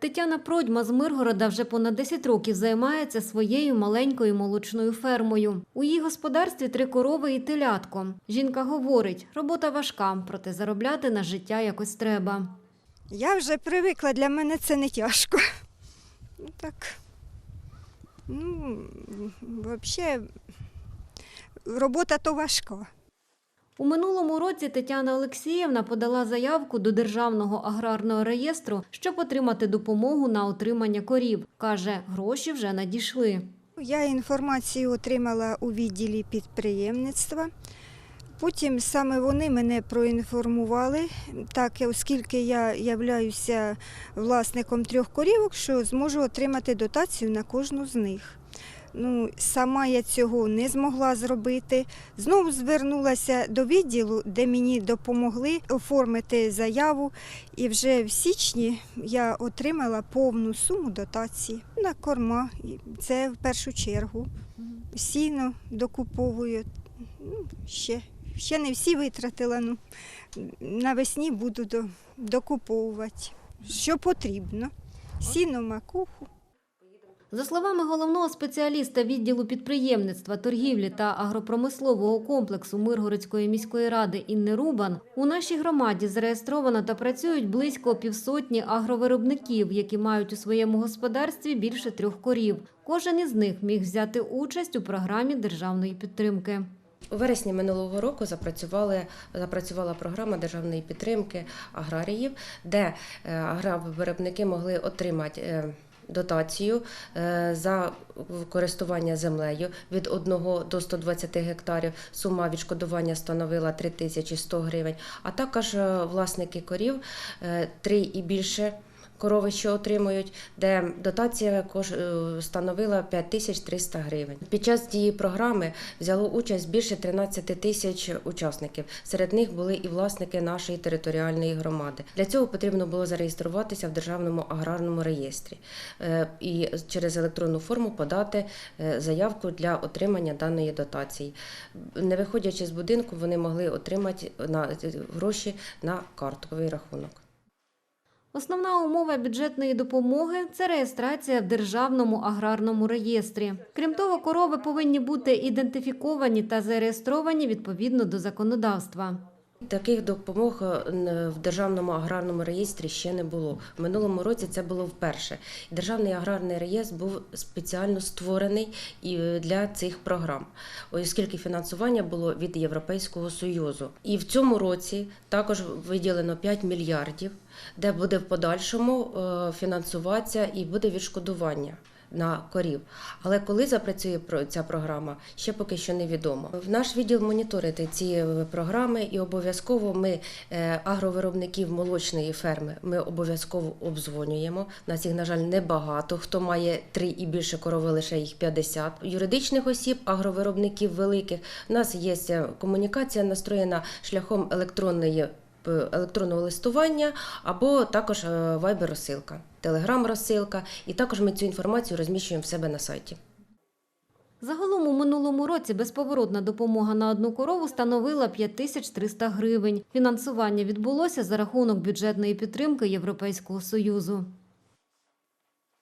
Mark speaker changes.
Speaker 1: Тетяна Продьма з Миргорода вже понад 10 років займається своєю маленькою молочною фермою. У її господарстві три корови і телятко. Жінка говорить, робота важка, проте заробляти на життя якось треба.
Speaker 2: Я вже привикла, для мене це не тяжко. Ну так. Ну, взагалі, робота то важка.
Speaker 1: У минулому році Тетяна Олексіївна подала заявку до Державного аграрного реєстру, щоб отримати допомогу на отримання корів. Каже, гроші вже надійшли.
Speaker 2: Я інформацію отримала у відділі підприємництва. Потім саме вони мене проінформували, так оскільки я являюся власником трьох корівок, що зможу отримати дотацію на кожну з них. Ну, сама я цього не змогла зробити. Знову звернулася до відділу, де мені допомогли оформити заяву. І вже в січні я отримала повну суму дотації на корма. Це в першу чергу. Сіно докуповую. Ну, ще, ще не всі витратила. Ну, навесні буду докуповувати. Що потрібно. Сіно, макуху.
Speaker 1: За словами головного спеціаліста відділу підприємництва, торгівлі та агропромислового комплексу Миргородської міської ради Інни Рубан, у нашій громаді зареєстровано та працюють близько півсотні агровиробників, які мають у своєму господарстві більше трьох корів. Кожен із них міг взяти участь у програмі державної підтримки.
Speaker 3: У вересні минулого року запрацювали, запрацювала програма державної підтримки аграріїв, де е, агровиробники могли отримати е, дотацію е, за користування землею від 1 до 120 гектарів. Сума відшкодування становила 3100 гривень, а також е, власники корів 3 і більше корови, що отримують, де дотація е, становила 5300 гривень. Під час дії програми взяло участь більше 13 тисяч учасників. Серед них були і власники нашої територіальної громади. Для цього потрібно було зареєструватися в державному аграрному реєстрі е, і через електронну форму подати е, заявку для отримання даної дотації. Не виходячи з будинку, вони могли отримати гроші на картковий рахунок.
Speaker 1: Основна умова бюджетної допомоги це реєстрація в державному аграрному реєстрі. Крім того, корови повинні бути ідентифіковані та зареєстровані відповідно до законодавства.
Speaker 3: Таких допомог е, в державному аграрному реєстрі ще не було. В минулому році це було вперше. Державний аграрний реєстр був спеціально створений і е, для цих програм, оскільки фінансування було від Європейського союзу. І в цьому році також виділено 5 мільярдів, де буде в подальшому е, фінансуватися і буде відшкодування. На корів, але коли запрацює ця програма, ще поки що невідомо. В наш відділ моніторити ці е, програми, і обов'язково ми е, агровиробників молочної ферми ми обов'язково обдзвонюємо. Нас їх, на жаль, небагато. Хто має три і більше корови, лише їх 50. Юридичних осіб, агровиробників великих. У нас є е, комунікація настроєна шляхом електронної. П- Електронного листування або також вайбер-розсилка, телеграм-розсилка, і також ми цю інформацію розміщуємо в себе на сайті.
Speaker 1: Загалом у минулому році безповоротна допомога на одну корову становила 5300 гривень. Фінансування відбулося за рахунок бюджетної підтримки Європейського Союзу.